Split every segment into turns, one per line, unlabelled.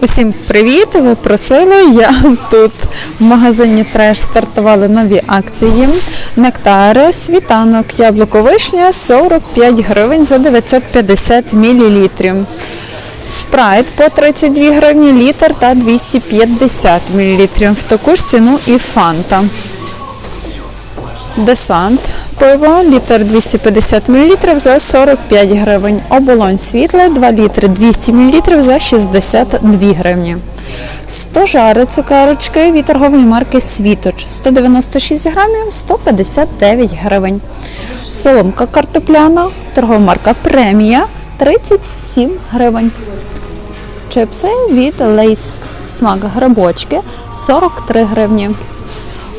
Усім привіт! Ви просили. Я тут в магазині Треш стартували нові акції. Нектари, світанок, яблуко вишня 45 гривень за 950 мл. Спрайт по 32 гривні літр та 250 мл. В таку ж ціну і фанта. Десант пиво, літр 250 мл за 45 гривень. Оболонь світле, 2 літри 200 мл за 62 гривні. 100 жари цукерочки від торгової марки Світоч 196 грамів 159 гривень. Соломка картопляна, торгова марка Премія 37 гривень. Чипси від Лейс смак грибочки 43 гривні.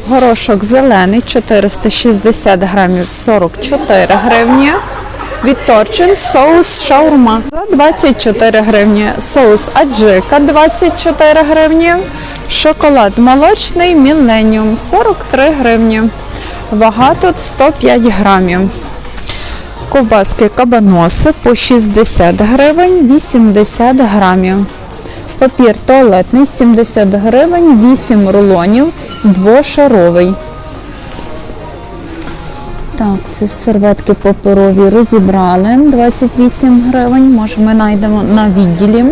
Горошок зелений 460 грамів 44 гривні. Від Торчин соус шаурма за 24 гривні. Соус аджика 24 гривні. Шоколад молочний Міленіум 43 гривні. Вага тут 105 грамів. Ковбаски кабаноси по 60 гривень 80 грамів. Папір туалетний 70 гривень, 8 рулонів, двошаровий. Так, це серветки паперові розібрали 28 гривень. Може, ми знайдемо на відділі.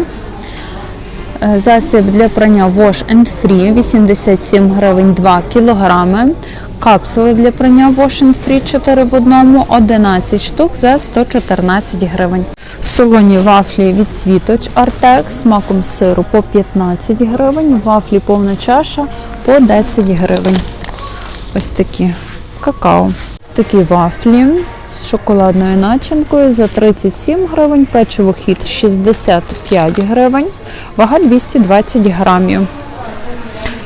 Е, Засіб для прання Wash and Free 87 гривень 2 кілограми. Капсули для прання Wash and Free 4 в одному 11 штук за 114 гривень. Солоні вафлі від Світоч Артек з маком сиру по 15 гривень, вафлі повна чаша по 10 гривень. Ось такі какао. Такі вафлі з шоколадною начинкою за 37 гривень, печиво хід 65 гривень, вага 220 грамів.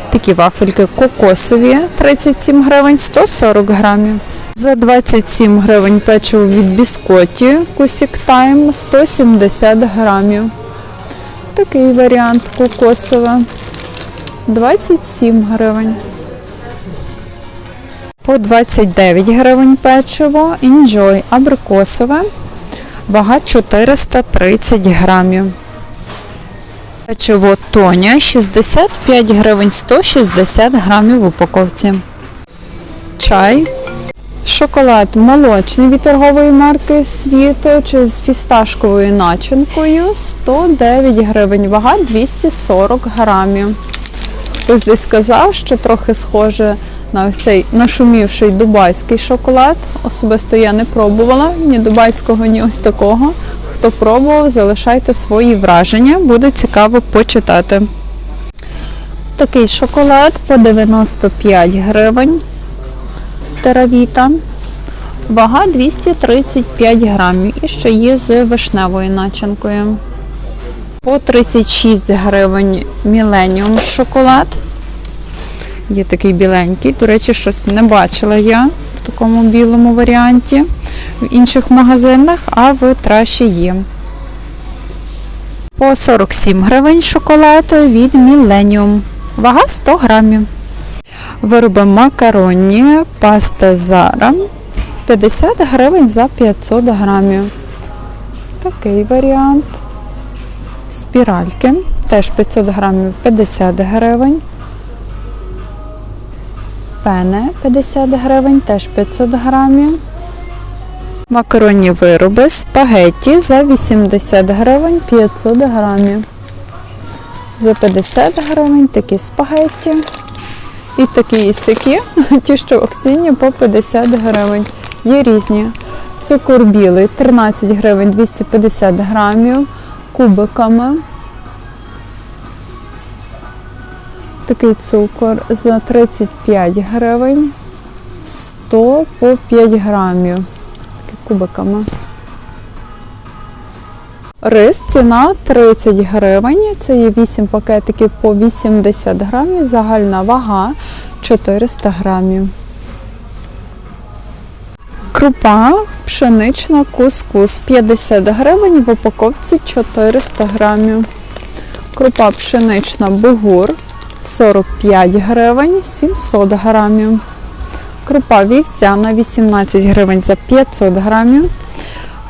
Такі вафельки кокосові 37 гривень, 140 грамів. За 27 гривень печиво від біскоті Кусік Тайм 170 грамів. Такий варіант кокосове 27 гривень. По 29 гривень печиво Enjoy абрикосове. Вага 430 грамів. Печиво Тоня 65 гривень 160 грамів в упаковці. Чай. Шоколад молочний від торгової марки Світоч з фісташковою начинкою 109 гривень, вага 240 грамів. Хтось десь сказав, що трохи схоже на ось цей нашумівший дубайський шоколад. Особисто я не пробувала ні дубайського, ні ось такого. Хто пробував, залишайте свої враження, буде цікаво почитати. Такий шоколад по 95 гривень. Теравіта. Вага 235 грамів. І ще є з вишневою начинкою. По 36 гривень Millennium шоколад. Є такий біленький. До речі, щось не бачила я в такому білому варіанті в інших магазинах, а в траші є. По 47 гривень шоколад від Millennium. Вага 100 грамів. Вироби макаронні, паста Зара 50 гривень за 500 грамів. Такий варіант. Спіральки. Теж 500 грамів 50 гривень. Пене 50 гривень, теж 500 грамів. Макаронні вироби, спагетті за 80 гривень 500 грамів. За 50 гривень такі спагетті. І такі сякі, ті, що акційні по 50 гривень. Є різні. Цукор білий 13 гривень 250 грамів кубиками. Такий цукор за 35 гривень 100 по 5 грамів. Такі кубиками. Рис ціна 30 гривень. Це є 8 пакетиків по 80 грамів. Загальна вага 400 грамів. Крупа пшенична кускус 50 гривень, в упаковці 400 грамів. Крупа пшенична бугур 45 гривень, 700 грамів. Крупа вівсяна 18 гривень за 500 грамів.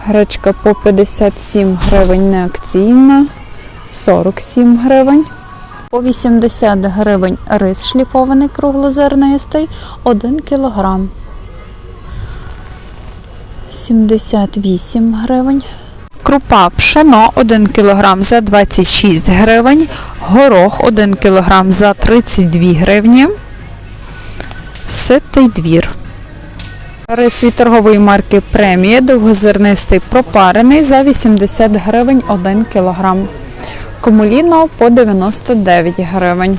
Гречка по 57 гривень неакційна. 47 гривень. По 80 гривень рис шліфований круглозернистий 1 кілограм. 78 гривень. Крупа пшено 1 кг за 26 гривень. Горох 1 кг за 32 гривні. Ситий двір. Рис від торгової марки Премія довгозернистий пропарений за 80 гривень 1 кг. Комуліно по 99 гривень.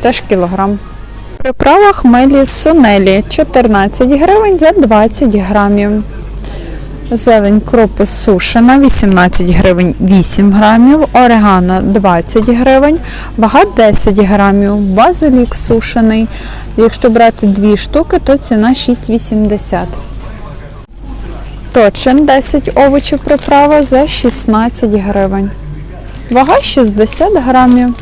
Теж кілограм. Приправа хмелі сонелі 14 гривень за 20 грамів. Зелень кропу сушена 18 гривень 8 грамів, орегано 20 гривень, вага 10 грамів, базилік сушений. Якщо брати дві штуки, то ціна 6,80. Точин 10 овочів приправа за 16 гривень. Вага 60 грамів.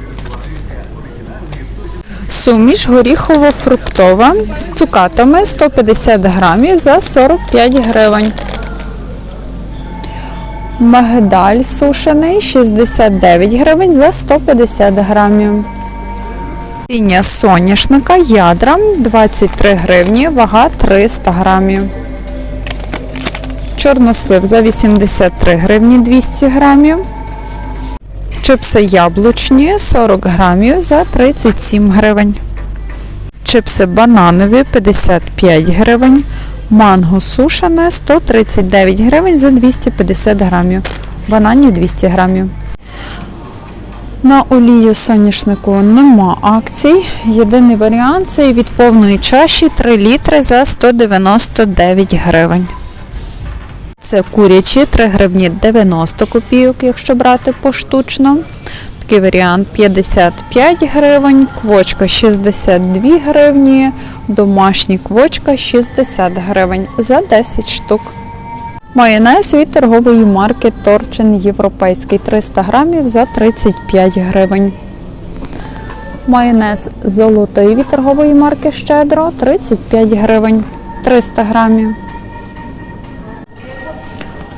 Суміш горіхово-фруктова з цукатами 150 грамів за 45 гривень. Магдаль сушений 69 гривень за 150 грамів. Сіння соняшника ядра 23 гривні, вага 300 грамів. Чорнослив за 83 гривні 200 грамів. Чипси яблучні 40 грамів за 37 гривень. Чипси бананові 55 гривень. Манго сушене 139 гривень за 250 грамів. Бананів 200 грамів. На олію соняшнику нема акцій. Єдиний варіант це від повної чаші 3 літри за 199 гривень. Це курячі 3 гривні 90 копійок, якщо брати поштучно. Такий варіант 55 гривень, квочка 62 гривні, домашні квочка 60 гривень за 10 штук. Майонез від торгової марки Торчин Європейський 300 грамів за 35 гривень. Майонез золотий від торгової марки Щедро 35 гривень 300 грамів.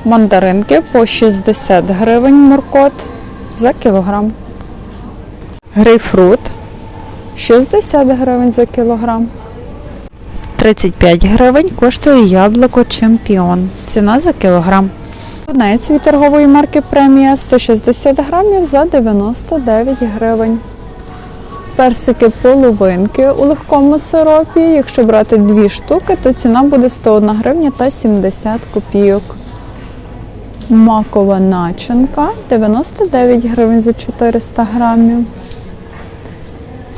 Мандаринки по 60 гривень моркот за кілограм. Грейпфрут 60 гривень за кілограм. 35 гривень коштує яблуко Чемпіон. Ціна за кілограм. Тунець від торгової марки Премія 160 грамів за 99 гривень. Персики половинки у легкому сиропі. Якщо брати дві штуки, то ціна буде 101 гривня та 70 копійок. Макова начинка 99 гривень за 400 грамів.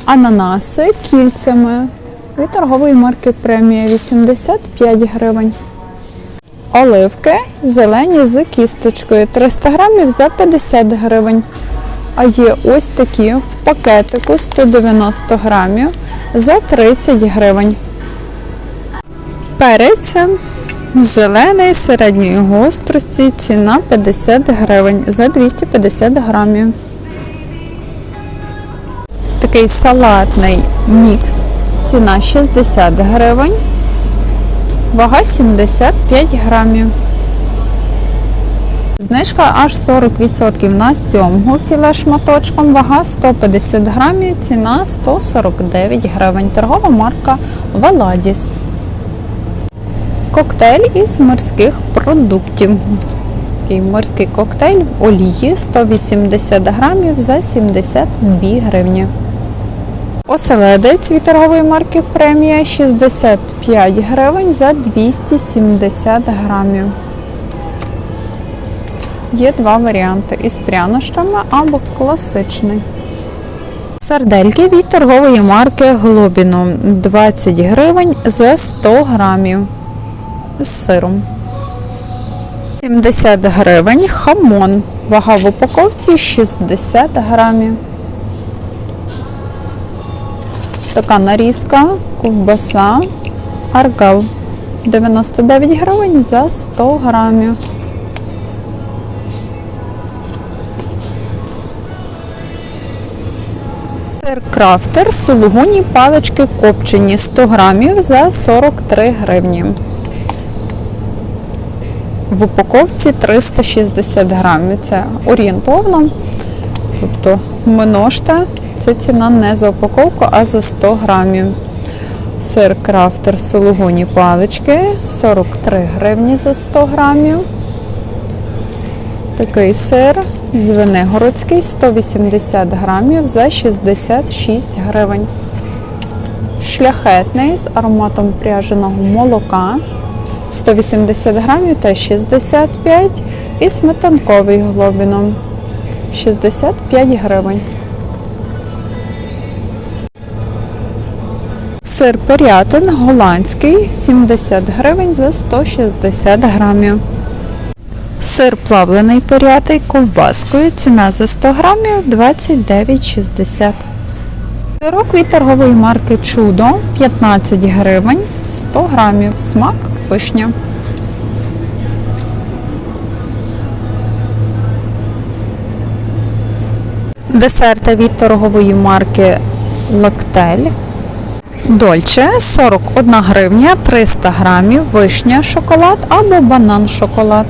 Ананаси кільцями від торгової марки Премія 85 гривень. Оливки зелені з кісточкою 300 грамів за 50 гривень. А є ось такі в пакетику 190 грамів за 30 гривень. Перець зелений середньої гострості, ціна 50 гривень за 250 грамів. Такий салатний мікс. Ціна 60 гривень. Вага 75 грамів. Знижка аж 40% на сьомгу філе шматочком. Вага 150 грамів, ціна 149 гривень. Торгова марка Валадіс. Коктейль із морських продуктів. Такий морський коктейль в олії 180 грамів за 72 гривні. Оселедець від торгової марки Премія 65 гривень за 270 грамів. Є два варіанти із прянощами або класичний. Сардельки від торгової марки Глобіно 20 гривень за 100 грамів з сиром. 70 гривень хамон. Вага в упаковці 60 грамів. Така нарізка, ковбаса, аргал. 99 гривень за 100 грамів. Сир крафтер, сулугуні палички копчені 100 грамів за 43 гривні. В упаковці 360 грамів. Це орієнтовно. Тобто миношта це ціна не за упаковку, а за 100 грамів. Сир крафтер сулугуні палички 43 гривні за 100 грамів. Такий сир звенигородський 180 грамів за 66 гривень. Шляхетний з ароматом пряженого молока 180 грамів та 65 і сметанковий глобіном 65 гривень. Сир Пирятин голландський 70 гривень за 160 грамів. Сир плавлений пирятий ковбаскою. Ціна за 100 грамів 29,60. Сирок від торгової марки Чудо 15 гривень 100 грамів. Смак вишня. Десерти від торгової марки Лактель. Дольче 41 гривня 300 грамів, вишня шоколад або банан шоколад.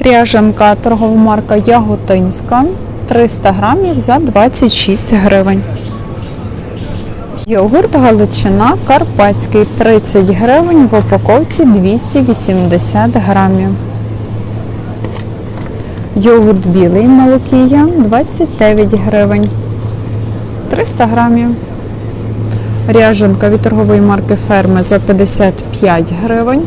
Ряженка торгова марка Яготинська 300 грамів за 26 гривень. Йогурт Галичина Карпатський 30 гривень в упаковці 280 грамів. Йогурт білий молокія 29 гривень. 300 грамів. Ряженка від торгової марки Ферми за 55 гривень.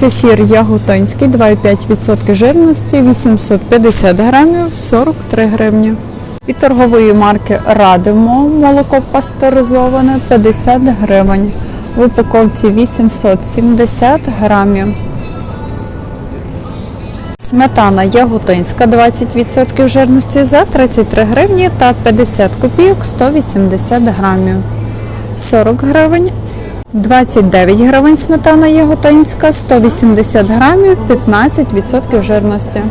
Кефір яготинський 2,5% жирності 850 грамів 43 гривні. Від торгової марки Радимо молоко пастеризоване 50 гривень. В упаковці 870 грамів. Сметана яготинська 20% жирності за 33 гривні та 50 копійок 180 грамів. 40 гривень. 29 гривень сметана яготинська, 180 грамів, 15% жирності.